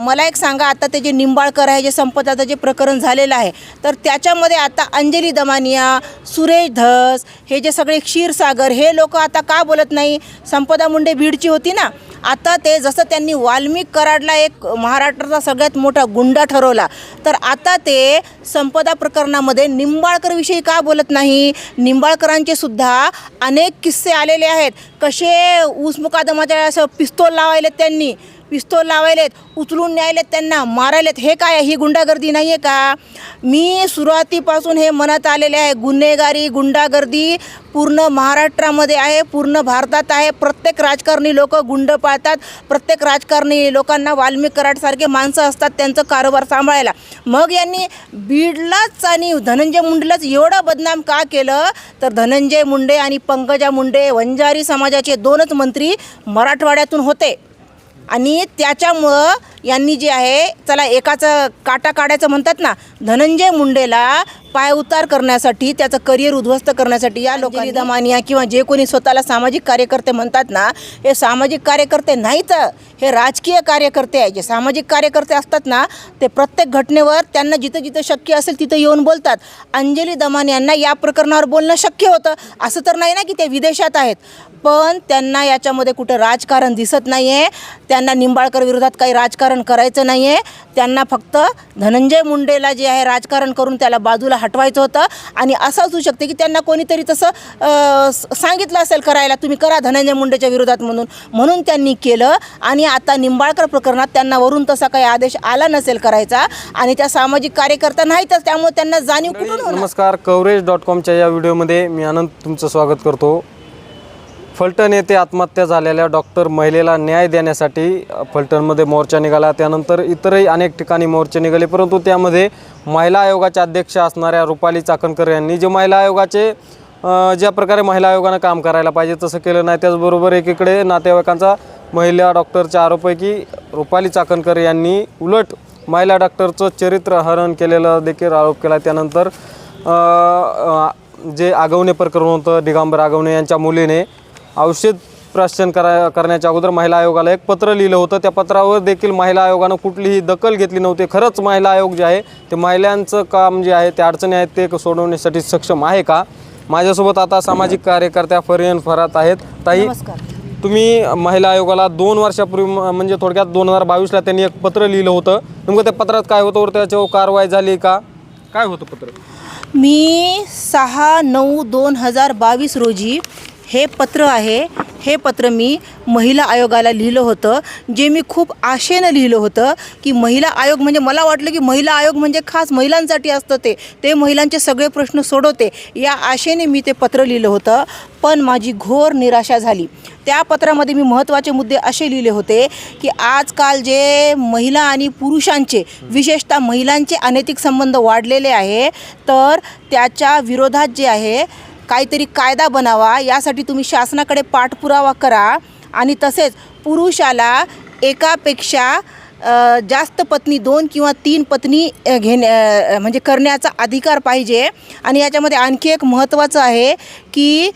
मला एक सांगा आता ते जे निंबाळकर आहे जे संपदाचं जे प्रकरण झालेलं आहे तर त्याच्यामध्ये आता अंजली दमानिया सुरेश धस हे जे सगळे क्षीरसागर हे लोक आता का बोलत नाही? संपदा मुंडे भीडची होती ना? आता ते जसं त्यांनी वाल्मिक कराडला एक महाराष्ट्राचा सगळ्यात मोठा गुंडा ठरवला तर आता ते संपदा प्रकरणामध्ये निंबाळकरविषयी का बोलत नाही? निंबाळकरांचे सुद्धा अनेक किस्से आलेले आहेत. कसे ऊस मुकादमाच्या असं पिस्तोल लावायले त्यांनी? पिस्तोल लावायलेत उचलून न्यायलेत त्यांना मारायलेत. हे काय ही गुंडागर्दी नाही आहे का? मी सुरुवातीपासून हे म्हणत आलेले आहे गुन्हेगारी गुंडागर्दी पूर्ण महाराष्ट्रामध्ये आहे पूर्ण भारतात आहे. प्रत्येक राजकारणी लोक गुंड पाळतात. प्रत्येक राजकारणी लोकांना वाल्मिक कराडसारखे माणसं असतात त्यांचं कारोबार सांभाळायला. मग यांनी बीडलाच आणि धनंजय मुंडेलाच एवढं बदनाम का केलं? तर धनंजय मुंडे आणि पंकजा मुंडे वंजारी समाजाचे दोनच मंत्री मराठवाड्यातून होते. आणि त्याच्यामुळं यांनी जे आहे चला एकाचं काटा काढायचं म्हणतात ना धनंजय मुंडेला पायउतार करण्यासाठी त्याचं करिअर उद्ध्वस्त करण्यासाठी या लोकांनी दमानिया किंवा जे कोणी स्वतःला सामाजिक कार्यकर्ते म्हणतात ना हे सामाजिक कार्यकर्ते नाहीत. हे राजकीय कार्यकर्ते आहे जे सामाजिक कार्यकर्ते असतात ना ते प्रत्येक घटनेवर त्यांना जिथं जिथं शक्य असेल तिथं येऊन बोलतात. अंजली दमान यांना या प्रकरणावर बोलणं शक्य होतं. असं तर नाही ना की ते विदेशात आहेत. पण त्यांना याच्यामध्ये कुठं राजकारण दिसत नाही आहे त्यांना निंबाळकर विरोधात काही राजकारण करायचं नाही आहे त्यांना फक्त धनंजय मुंडेला जे आहे राजकारण करून त्याला बाजूला हटवायचं होतं. आणि असं असू शकते की त्यांना कोणीतरी तसं सांगितलं असेल करायला तुम्ही करा धनंजय मुंडेच्या विरोधात म्हणून. म्हणून त्यांनी केलं. आणि आता निंबाळकर प्रकरणात त्यांना वरून तसा काही आदेश आला नसेल करायचा. आणि त्या सामाजिक कार्यकर्ता नाहीतच त्यामुळे त्यांना जाणीव कुठून नमस्कार कवरेज डॉट कॉमच्या या व्हिडिओमध्ये मी आनंद तुमचं स्वागत करतो. फलटण येथे आत्महत्या झालेल्या डॉक्टर महिलेला न्याय देण्यासाठी फलटणमध्ये मोर्चा निघाला. त्यानंतर इतरही अनेक ठिकाणी मोर्चे निघाले परंतु त्यामध्ये महिला आयोगाच्या अध्यक्ष असणाऱ्या रुपाली चाकणकर यांनी जे महिला आयोगाचे ज्या प्रकारे महिला आयोगानं काम करायला पाहिजे तसं केलं नाही त्याचबरोबर एकीकडे नातेवाईकांचा महिला डॉक्टरच्या आरोपैकी रुपाली चाकणकर यांनी उलट महिला डॉक्टरचं चरित्र हरण केलेलं देखील आरोप केला. त्यानंतर जे आगवणे प्रकरण होतं दिगांबर आगवणे यांच्या मुलीने औषध प्राशन करा करण्याच्या अगोदर महिला आयोगाला एक पत्र लिहिलं होतं. त्या पत्रावर देखील महिला आयोगानं कुठलीही दखल घेतली नव्हती. खरंच महिला आयोग जे आहे ते महिलांचं काम जे आहे ते अडचणी आहेत ते सोडवण्यासाठी सक्षम आहे का? माझ्यासोबत आता सामाजिक कार्यकर्त्या फरियन फरात आहेत. ताई तुम्ही महिला आयोगाला दोन वर्षापूर्वी म्हणजे थोडक्यात दोन हजार बावीसला त्यांनी एक पत्र लिहिलं होतं. नेमकं त्या पत्रात काय होतं वर त्याच्यावर कारवाई झाली का? काय होतं पत्र? मी सहा नऊ दोन हजार बावीस रोजी हे पत्र आहे. हे पत्र मी महिला आयोगाला लिहिलं होतं. जे मी खूप आशेनं लिहिलं होतं की महिला आयोग म्हणजे मला वाटलं की महिला आयोग म्हणजे खास महिलांसाठी असतं ते. ते महिलांचे सगळे प्रश्न सोडवते. या आशेने मी ते पत्र लिहिलं होतं. पण माझी घोर निराशा झाली. त्या पत्रामध्ये मी महत्त्वाचे मुद्दे असे लिहिले होते की आजकाल जे महिला आणि पुरुषांचे विशेषतः महिलांचे अनैतिक संबंध वाढलेले आहे तर त्याच्या विरोधात जे आहे काहीतरी कायदा बनावा यासाठी तुम्ही शासनाकडे पाठपुरावा करा आणि तसेच पुरुषाला एकापेक्षा जास्त पत्नी दोन किंवा तीन पत्नी घेण्या म्हणजे करण्याचा अधिकार पाहिजे. आणि याच्यामध्ये आणखी एक महत्त्वाचं आहे की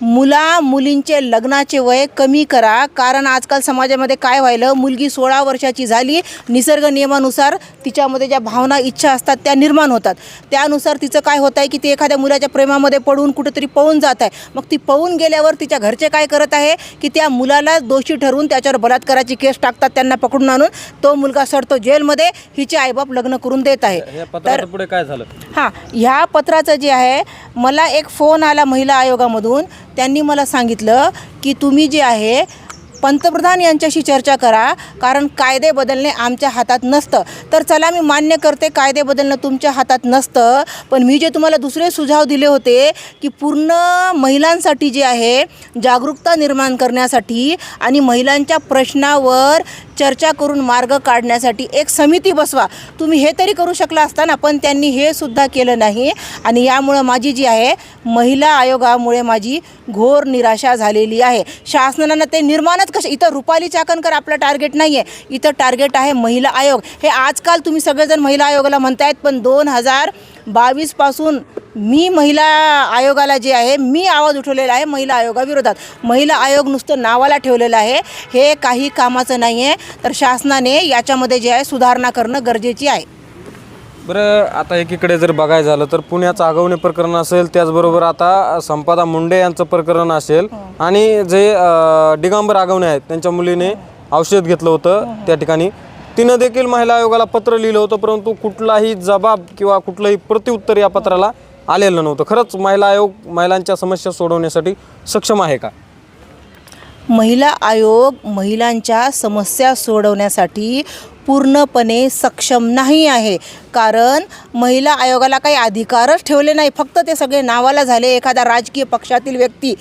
मुला मुलींचे लग्नाचे वय कमी करा. कारण आजकाल समाजामध्ये काय व्हायलं? मुलगी सोळा वर्षाची झाली. निसर्ग नियमानुसार तिच्यामध्ये ज्या भावना इच्छा असतात त्या निर्माण होतात. त्यानुसार तिचं काय होत आहे की ती एखाद्या मुलाच्या प्रेमामध्ये पडून कुठेतरी पळून जात आहे. मग ती पळून गेल्यावर तिच्या घरचे काय करत आहे? की त्या मुलाला दोषी ठरवून त्याच्यावर बलात्काराची केस टाकतात त्यांना पकडून आणून. तो मुलगा सडतो जेलमध्ये. हिचे आईबाप लग्न करून देत आहे. तर पुढे काय झालं? हां ह्या पत्राचं जे आहे मला एक फोन आला महिला आयोगामधून. त्यांनी मला सांगितलं की तुम्ही जे आहे पंतप्रधान यांच्याशी चर्चा करा कारण कायदे बदलणे आमच्या हातात नसतं. तर चला मी मान्य करते कायदे बदलणं तुमच्या हातात नसतं. पण मी जे तुम्हाला दुसरे सुझाव दिले होते की पूर्ण महिलांसाठी जे आहे जागरूकता निर्माण करण्यासाठी आणि महिलांच्या प्रश्नावर चर्चा करून मार्ग काढण्यासाठी एक समिती बसवा. तुम्ही हे तरी करू शकला असता ना पण त्यांनी हे सुद्धा केलं नाही. आणि यामुळं माझी जी आहे महिला आयोगामुळे माझी घोर निराशा झालेली आहे. शासनानं ते निर्माणच कसे इथं रुपाली चाकणकर आपलं टार्गेट नाही आहे इथं टार्गेट आहे महिला आयोग. हे आजकाल तुम्ही सगळेजण महिला आयोगाला म्हणतायत पण दोन हजार बावीसपासून मी महिला आयोगाला जे आहे मी आवाज उठवलेला आहे महिला आयोगाविरोधात. महिला आयोग नुसतं नावाला ठेवलेलं आहे. हे काही कामाचं नाही आहे तर शासनाने याच्यामध्ये जे आहे सुधारणा करणं गरजेची आहे. बरं आता एकीकडे जर बघायचं झालं तर पुण्याचं आगवणे प्रकरण असेल त्याचबरोबर आता संपदा मुंडे यांचं प्रकरण असेल आणि जे अं, दिगंबर आगवणे आहेत त्यांच्या मुलीने औषध घेतलं होतं त्या ठिकाणी. तिनं देखील महिला आयोगाला पत्र लिहिलं होतं परंतु कुठलाही जबाब किंवा कुठलंही प्रत्युत्तर या पत्राला आलेलं नव्हतं. खरंच महिला आयोग महिलांच्या समस्या सोडवण्यासाठी सक्षम आहे का? महिला आयोग महिलांच्या समस्या सोडवण्यासाठी पूर्णपणे सक्षम नाही आहे. कारण महिला आयोगाला काही अधिकारच ठेवले नाही. फक्त ते सगळे नावाला झाले. एखादा राजकीय पक्षातील व्यक्ती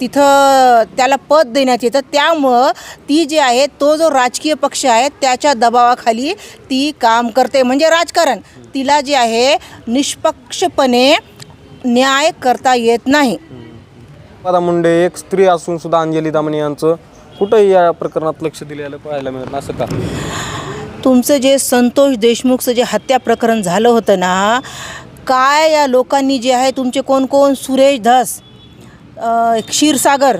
तिथं त्याला पद देण्यात येतं. त्यामुळं ती जी आहे तो जो राजकीय पक्ष आहे त्याच्या दबावाखाली ती काम करते. म्हणजे राजकारण. तिला जे आहे निष्पक्षपणे न्याय करता येत नाही. संपदा मुंडे एक स्त्री असून सुद्धा अंजली दामणी यांचं कुठंही या प्रकरणात लक्ष दिलेलं पाहायला मिळत. असं का? तुमचं जे संतोष देशमुखचं जे हत्या प्रकरण झालं होतं ना काय या लोकांनी जे आहे तुमचे कोण कोण? सुरेश धस. क्षीरसागर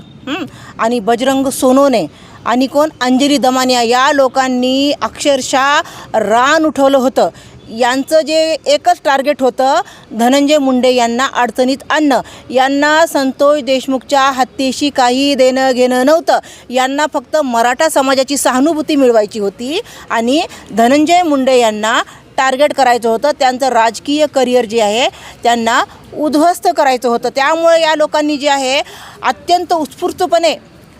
आणि बजरंग सोनोने आणि कोण? अंजली दमानिया. या लोकांनी अक्षरशः रान उठवलं होतं. यांचं जे एकच टार्गेट होतं धनंजय मुंडे यांना अडचणीत आणणं. यांना संतोष देशमुखच्या हत्येशी काही देणं घेणं नव्हतं. यांना फक्त मराठा समाजाची सहानुभूती मिळवायची होती आणि धनंजय मुंडे यांना टार्गेट करायचं होतं. त्यांचं राजकीय करिअर जे आहे त्यांना उद्ध्वस्त करायचं होतं. त्यामुळे या लोकांनी जे आहे अत्यंत उत्स्फूर्तपणे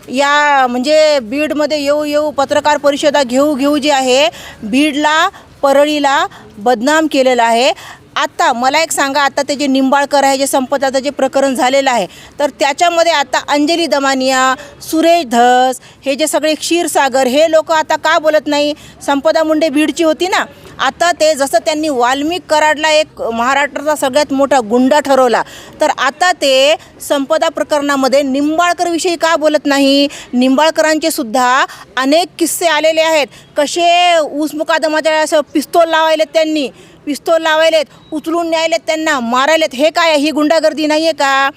या म्हणजे बीडमध्ये येऊ येऊ पत्रकार परिषदा घेऊ घेऊ जे आहे बीडला परळीला बदनाम केलेलं आहे. आत्ता मला एक सांगा आता ते जे निंबाळकर आहे जे संपदाचं जे प्रकरण झालेलं आहे तर त्याच्यामध्ये आता अंजली दमानिया सुरेश धस हे जे सगळे क्षीरसागर हे लोक आता का बोलत नाही? संपदा मुंडे बीडची होती ना. आता ते जसं त्यांनी वाल्मिक कराडला एक महाराष्ट्राचा सगळ्यात मोठा गुंडा ठरवला तर आता ते संपदा प्रकरणामध्ये निंबाळकरविषयी का बोलत नाही? निंबाळकरांचे सुद्धा अनेक किस्से आलेले आहेत. कसे ऊस मुकादमाच्या असं पिस्तोल लावायले त्यांनी? पिस्तोल लावायलेत उचलून न्यायलेत त्यांना मारायलेत. हे काय आहे? ही गुंडागर्दी नाही आहे का?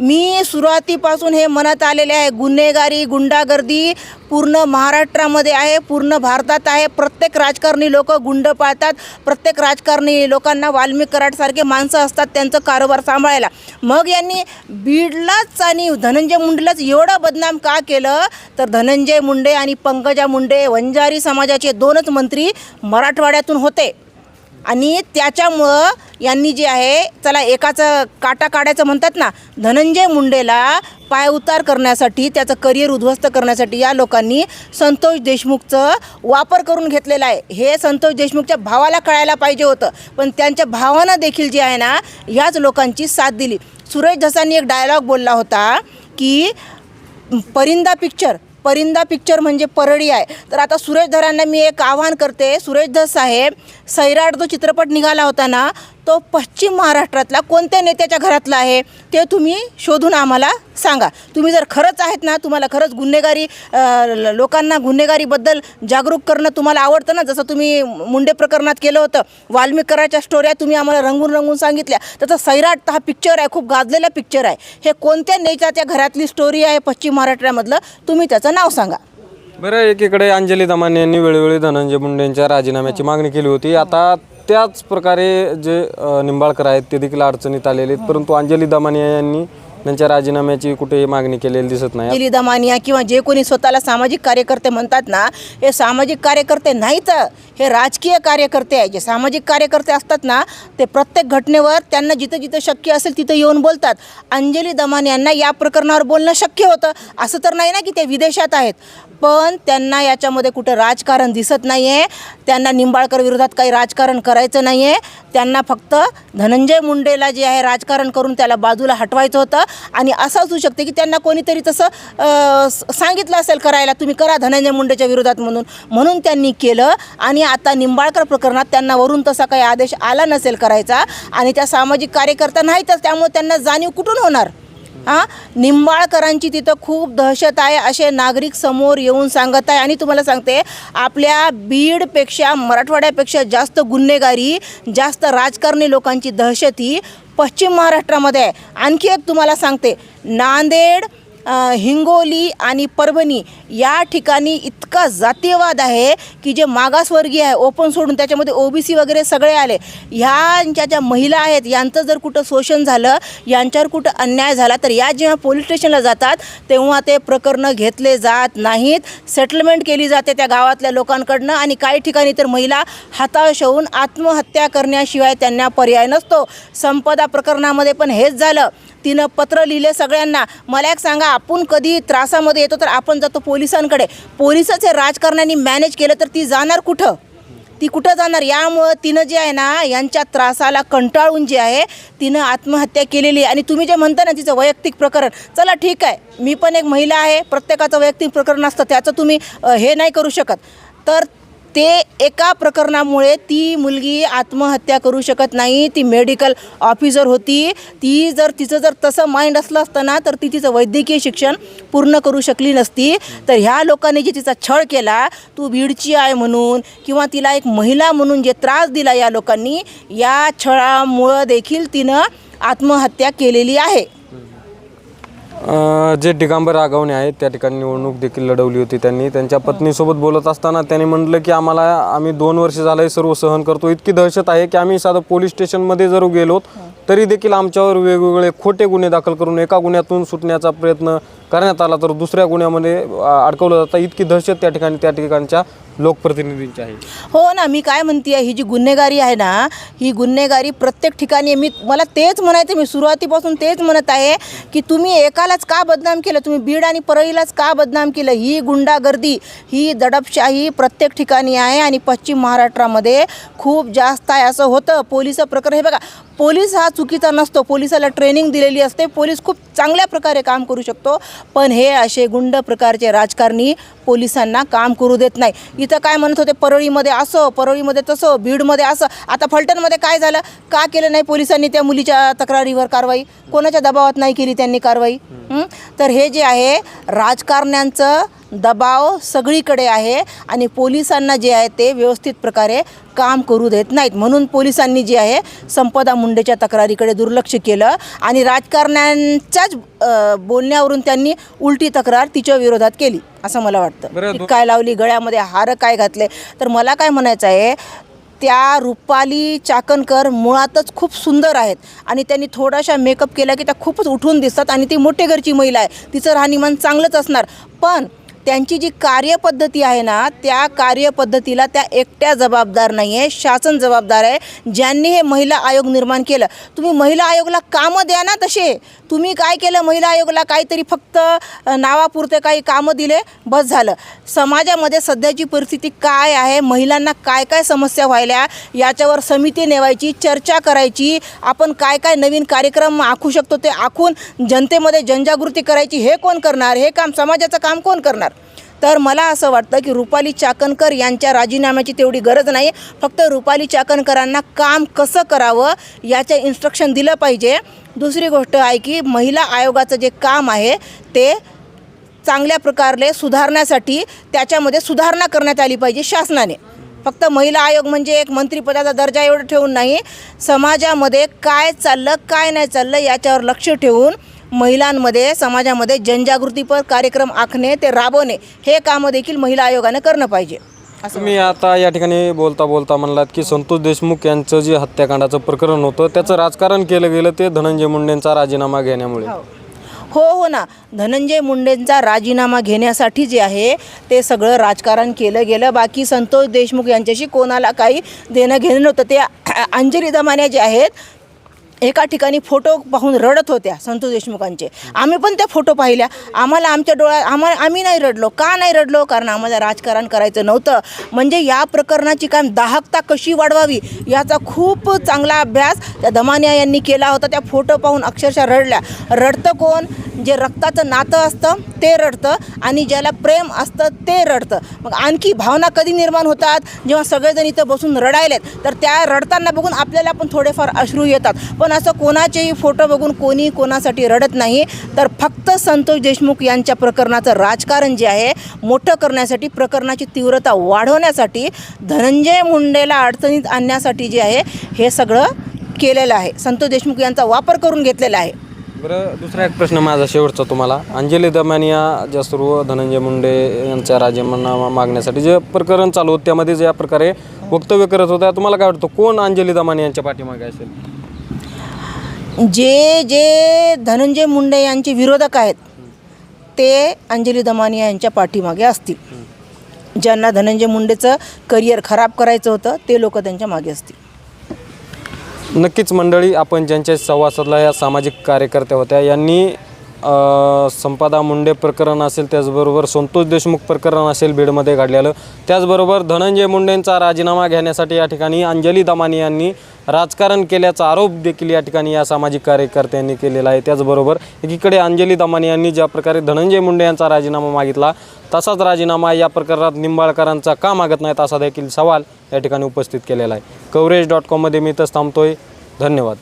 मी सुरुवातीपासून हे म्हणत आलेले आहे. गुन्हेगारी गुंडागर्दी पूर्ण महाराष्ट्रामध्ये आहे पूर्ण भारतात आहे. प्रत्येक राजकारणी लोक गुंड पाळतात. प्रत्येक राजकारणी लोकांना वाल्मिक कराडसारखे माणसं असतात त्यांचं कारोबार सांभाळायला. मग यांनी बीडलाच आणि धनंजय मुंडेलाच एवढं बदनाम का केलं? तर धनंजय मुंडे आणि पंकजा मुंडे वंजारी समाजाचे दोनच मंत्री मराठवाड्यातून होते. आणि त्याच्यामुळं यांनी जे आहे चला एकाचं काटा काढायचं म्हणतात ना धनंजय मुंडेला पायउतार करण्यासाठी त्याचं करिअर उद्ध्वस्त करण्यासाठी या लोकांनी संतोष देशमुखचं वापर करून घेतलेला आहे. हे संतोष देशमुखच्या भावाला कळायला पाहिजे होतं. पण त्यांच्या भावानं देखील जे आहे ना ह्याच लोकांची साथ दिली. सुरेश धसांनी एक डायलॉग बोलला होता की परिंदा पिक्चर परिंदा पिक्चर म्हणजे परळी आहे. तर आता सुरेश धरांना मी एक आवाहन करते. सुरेश धर साहेब सैराट जो चित्रपट निघाला होता ना तो पश्चिम महाराष्ट्रातला कोणत्या नेत्याच्या घरातला आहे ते तुम्ही शोधून आम्हाला सांगा. तुम्ही जर खरंच आहेत ना तुम्हाला खरंच गुन्हेगारी लोकांना गुन्हेगारीबद्दल जागरूक करणं तुम्हाला आवडतं ना? जसं तुम्ही मुंडे प्रकरणात केलं होतं वाल्मिकराच्या स्टोऱ्या तुम्ही आम्हाला रंगून रंगून सांगितल्या. तसं सैराट हा पिक्चर आहे खूप गाजलेला पिक्चर आहे. हे कोणत्या नेत्याच्या घरातली स्टोरी आहे पश्चिम महाराष्ट्रामधलं तुम्ही त्याचं नाव सांगा. बरं एकीकडे अंजली दमाने यांनी वेळोवेळी धनंजय मुंडेंच्या राजीनाम्याची मागणी केली होती. आता त्याच प्रकारे जे अ, निंबाळकर आहेत ते देखील अडचणीत आलेले आहेत. परंतु अंजली दमानिया यांनी त्यांच्या राजीनाम्याची कुठेही मागणी केलेली दिसत नाही. अंजली दमानिया किंवा जे कोणी स्वतःला सामाजिक कार्यकर्ते म्हणतात ना हे सामाजिक कार्यकर्ते नाहीत. हे राजकीय कार्यकर्ते आहे जे सामाजिक कार्यकर्ते असतात ना ते प्रत्येक घटनेवर त्यांना जिथं जिथं शक्य असेल तिथं येऊन बोलतात. अंजली दमान यांना या प्रकरणावर बोलणं शक्य होतं. असं तर नाही ना की ते विदेशात आहेत. पण त्यांना याच्यामध्ये कुठं राजकारण दिसत नाही आहे त्यांना निंबाळकर विरोधात काही राजकारण करायचं नाही आहे त्यांना फक्त धनंजय मुंडेला जे आहे राजकारण करून त्याला बाजूला हटवायचं होतं. आणि असं असू शकते की त्यांना कोणीतरी तसं सांगितलं असेल करायला तुम्ही करा धनंजय मुंडेच्या विरोधात म्हणून. म्हणून त्यांनी केलं आणि आता निंबाळकर प्रकरणात त्यांना वरून तसा काही आदेश आला नसेल करायचा आणि त्या सामाजिक कार्यकर्ता नाही तर त्यामुळे त्यांना जाणीव कुठून होणार? हां? निंबाळकरांची तिथं खूप दहशत आहे असे नागरिक समोर येऊन सांगत आहे. आणि तुम्हाला सांगते आपल्या बीडपेक्षा मराठवाड्यापेक्षा जास्त गुन्हेगारी जास्त राजकारणी लोकांची दहशत ही पश्चिम महाराष्ट्रामध्ये आहे. आणखी एक तुम्हाला सांगते नांदेड हिंगोली आणि परभणी या ठिकाणी इतका जातीयवाद आहे की जे मागासवर्गीय आहे ओपन सोडून त्याच्यामध्ये ओबीसी वगैरे सगळे आले. ह्यांच्या ज्या महिला आहेत यांचं जर कुठं शोषण झालं यांच्यावर कुठं अन्याय झाला तर या जेव्हा पोलीस स्टेशनला जातात तेव्हा ते प्रकरणं घेतले जात नाहीत. सेटलमेंट केली जाते त्या गावातल्या लोकांकडनं आणि काही ठिकाणी तर महिला हताश होऊन आत्महत्या करण्याशिवाय त्यांना पर्याय नसतो. संपदा प्रकरणामध्ये पण हेच झालं. तिनं पत्र लिहिले सगळ्यांना. मला एक सांगा आपण कधी त्रासामध्ये येतो तर आपण जातो पोलिसांकडे. पोलिसच हे राजकारण्यांनी मॅनेज केलं तर ती जाणार कुठं? ती कुठं जाणार? यामुळं तिनं जे आहे ना यांच्या त्रासाला कंटाळून जे आहे तिनं आत्महत्या केलेली आहे. आणि तुम्ही जे म्हणता ना तिचं वैयक्तिक प्रकरण चला ठीक आहे. मी पण एक महिला आहे प्रत्येकाचं वैयक्तिक प्रकरण असतं त्याचं तुम्ही हे नाही करू शकत. तर ते एका प्रकरणामुळे ती मुलगी आत्महत्या करू शकत नाही. ती मेडिकल ऑफिसर होती. ती जर तिचं जर तसं माइंड असलं असताना तर ती तिचं वैद्यकीय शिक्षण पूर्ण करू शकली नसती. तर ह्या लोकांनी जे तिचा छळ केला तू भीडची आहे म्हणून किंवा तिला एक महिला म्हणून जे त्रास दिला या लोकांनी या छळामुळं देखील तिनं आत्महत्या केलेली आहे. जे डिगांबर आगावणे आहेत त्या ठिकाणी निवडणूक देखील लढवली होती त्यांनी. त्यांच्या पत्नीसोबत बोलत असताना त्यांनी म्हटलं की आम्हाला आम्ही दोन वर्ष झालं हे सर्व सहन करतो. इतकी दहशत आहे की आम्ही साधं पोलीस स्टेशनमध्ये जर गेलो तरी देखील आमच्यावर वेगवेगळे खोटे गुन्हे दाखल करून एका गुन्ह्यातून सुटण्याचा प्रयत्न करण्यात आला. तर दुसऱ्या गुन्ह्यामध्ये अडकवलं जातं इतकी दहशत त्या ठिकाणी त्या ठिकाणच्या लोकप्रतिनिधींची आहे. हो ना मी काय म्हणते ही जी गुन्हेगारी आहे ना ही गुन्हेगारी प्रत्येक ठिकाणी आहे. मी मला तेच म्हणायचं मी सुरुवातीपासून तेच म्हणत आहे की तुम्ही एकालाच का बदनाम केलं? तुम्ही बीड आणि परळीलाच का बदनाम केलं? ही गुंडागर्दी ही दडपशाही प्रत्येक ठिकाणी आहे आणि पश्चिम महाराष्ट्रामध्ये खूप जास्त आहे. असं होतं. पोलीस प्रकरण हे बघा पोलीस हा चुकीचा नसतो. पोलिसाला ट्रेनिंग दिलेली असते. पोलीस खूप चांगल्या प्रकारे काम करू शकतो. पण हे असे गुंड प्रकारचे राजकारणी पोलिसांना काम करू देत नाही. इथं काय म्हणत होते? परळीमध्ये असं परळीमध्ये तसं बीडमध्ये असं. आता फलटणमध्ये काय झालं? का केलं नाही पोलिसांनी त्या मुलीच्या तक्रारीवर कारवाई? कोणाच्या दबावात नाही केली त्यांनी कारवाई? तर हे जे आहे राजकारण्यांचं दबाव सगळीकडे आहे आणि पोलिसांना जे आहे ते व्यवस्थित प्रकारे काम करू देत नाहीत. म्हणून पोलिसांनी जे आहे संपदा मुंडेच्या तक्रारीकडे दुर्लक्ष केलं आणि राजकारण्यांच्याच बोलण्यावरून त्यांनी उलटी तक्रार तिच्या विरोधात केली असं मला वाटतं. काय लावली गळ्यामध्ये हार काय घातले? तर मला काय म्हणायचं आहे त्या रुपाली चाकणकर मुळातच खूप सुंदर आहेत आणि त्यांनी थोडाशा मेकअप केला की त्या खूपच उठून दिसतात आणि ती मोठे घरची महिला आहे. तिचं राहणीमान चांगलंच असणार. पण त्यांची जी कार्यपद्धती आहे ना त्या कार्यपद्धतीला त्या एकट्या जबाबदार नाही आहे शासन जबाबदार आहे ज्यांनी हे महिला आयोग निर्माण केलं. तुम्ही महिला आयोगला कामं द्या ना तसे. तुम्ही काय केलं महिला आयोगला काहीतरी फक्त नावापुरते काही कामं दिले बस झालं. समाजामध्ये सध्याची परिस्थिती काय आहे महिलांना काय काय समस्या व्हायल्या याच्यावर समिती नेवायची चर्चा करायची आपण काय काय नवीन कार्यक्रम आखू शकतो ते आखून जनतेमध्ये जनजागृती करायची हे कोण करणार? हे काम समाजाचं काम कोण करणार? तर मला असं वाटतं की रुपाली चाकणकर यांच्या राजीनाम्याची तेवढी गरज नाही. फक्त रुपाली चाकणकरांना काम कसं करावं याचं इन्स्ट्रक्शन दिलं पाहिजे. दुसरी गोष्ट आहे की महिला आयोगाचं जे काम आहे ते चांगल्या प्रकारे सुधारण्यासाठी त्याच्यामध्ये सुधारणा करण्यात आली पाहिजे शासनाने. फक्त महिला आयोग म्हणजे एक मंत्रिपदाचा दर्जा एवढं ठेवून नाही समाजामध्ये काय चाललं काय नाही चाललं याच्यावर लक्ष ठेवून महिलांमध्ये समाजामध्ये जनजागृतीपर कार्यक्रम आखणे ते राबवणे हे कामं देखील महिला आयोगानं करणं पाहिजे. असं तुम्ही आता या ठिकाणी बोलता बोलता म्हणलात की संतोष देशमुख यांचं जे हत्याकांडाचं प्रकरण होतं त्याचं राजकारण केलं गेलं ते धनंजय मुंडेंचा राजीनामा घेण्यामुळे. हो. हो ना. धनंजय मुंडेंचा राजीनामा घेण्यासाठी जे आहे ते सगळं राजकारण केलं गेलं. बाकी संतोष देशमुख यांच्याशी कोणाला काही देणं घेणं नव्हतं. ते अंजली दमान्या जे आहेत एका ठिकाणी फोटो पाहून रडत होत्या संतोष देशमुखांचे. आम्ही पण त्या फोटो पाहिल्या. आम्हाला आमच्या डोळ्या आम्हाला आम्ही नाही रडलो. का नाही रडलो? कारण आम्हाला राजकारण करायचं नव्हतं. म्हणजे या प्रकरणाची काय दाहकता कशी वाढवावी याचा खूप चांगला अभ्यास त्या दमानिया यांनी केला होता. त्या फोटो पाहून अक्षरशः रडल्या. रडतं कोण? जे रक्ताचं नातं असतं ते रडतं आणि ज्याला प्रेम असतं ते रडतं. मग आणखी भावना कधी निर्माण होतात? जेव्हा सगळेजण इथं बसून रडायलेत तर त्या रडताना बघून आपल्याला पण थोडेफार अश्रू येतात. पण असं कोणाचेही फोटो बघून कोणी कोणासाठी रडत नाही. तर फक्त संतोष देशमुख यांच्या प्रकरणाचं राजकारण जे आहे मोठं करण्यासाठी प्रकरणाची तीव्रता वाढवण्यासाठी धनंजय मुंडेला अडचणीत आणण्यासाठी जे आहे हे सगळं केलेलं आहे. संतोष देशमुख यांचा वापर करून घेतलेला आहे. बरं दुसरा एक प्रश्न माझा शेवटचा तुम्हाला. अंजली दमानिया ज्या सर्व धनंजय मुंडे यांच्या राजीनामा मागण्यासाठी जे प्रकरण चालू होतं त्यामध्ये ज्या प्रकारे वक्तव्य करत होत्या तुम्हाला काय वाटतं कोण अंजली दमानी यांच्या पाठीमागे असेल? जे जे धनंजय मुंडे यांचे विरोधक आहेत ते अंजली दमानिया यांच्या पाठीमागे असतील. ज्यांना धनंजय मुंडेचं करिअर खराब करायचं होतं ते लोक त्यांच्या मागे असतील. नक्कीच मंडळी आपण ज्यांच्या संवाद या सामाजिक कार्यकर्त्या होत्या यांनी संपादा संपदा मुंडे प्रकरण असेल त्याचबरोबर संतोष देशमुख प्रकरण असेल बीडमध्ये घडलेलं. त्याचबरोबर धनंजय मुंडेंचा राजीनामा घेण्यासाठी या ठिकाणी अंजली दमानी यांनी राजकारण केल्याचा आरोप देखील या ठिकाणी या सामाजिक कार्यकर्त्यांनी केलेला आहे. त्याचबरोबर एकीकडे अंजली दमानी यांनी ज्या प्रकारे धनंजय मुंडे यांचा राजीनामा मागितला तसाच राजीनामा या प्रकरणात निंबाळकरांचा का मागत नाहीत असा देखील सवाल या ठिकाणी उपस्थित केलेला आहे. कवरेज डॉट कॉममध्ये मी इथंच थांबतोय. धन्यवाद.